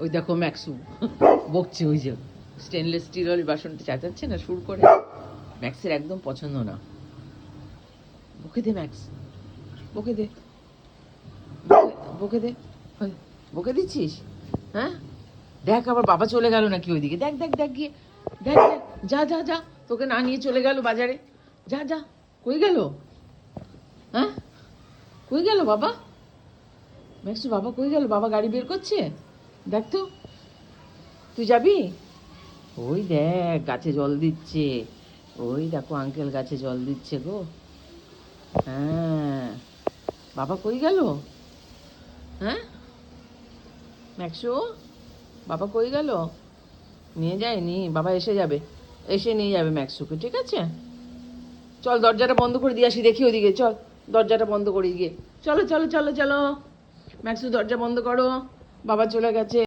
ওই দেখো ম্যাক্সু। বকছে ওই যে। স্টেনলেস স্টিলের বাসনটা চাচাচ্ছে না সুর করে। ম্যাক্সের একদম পছন্দ না। বকে দে ম্যাক্স। বকে দে। বকে দে। বকে দিচ্ছিস? হ্যাঁ? দেখ আবার বাবা চলে গেল নাকি ওইদিকে। দেখ দেখ দেখ গিয়ে। দেখ দেখ। যা যা যা। তোকে না নিয়ে চলে গেল বাজারে। যা যা। কই গেল? হ্যাঁ? কই গেল বাবা? ম্যাক্সু, বাবা কই গেল? বাবা গাড়ি বের করছে? দেখ তো, তুই যাবি? ওই দেখ, গাছে জল দিচ্ছে। ওই দেখো আঙ্কেল গাছে জল দিচ্ছে গো। হ্যাঁ। বাবা কই গেল? হ্যাঁ? ম্যাক্সু, বাবা কই গেল? নিয়ে যায়নি, বাবা এসে যাবে। এসে নিয়ে যাবে ম্যাক্সুকে, ঠিক আছে? চল দরজাটা বন্ধ করে দিয়ে আসি, দেখি ওদিকে। চল, দরজাটা বন্ধ করে গিয়ে। চলো চলো চলো চলো। ম্যাক্সু, দরজা বন্ধ করো। বাবা চলে গেছে।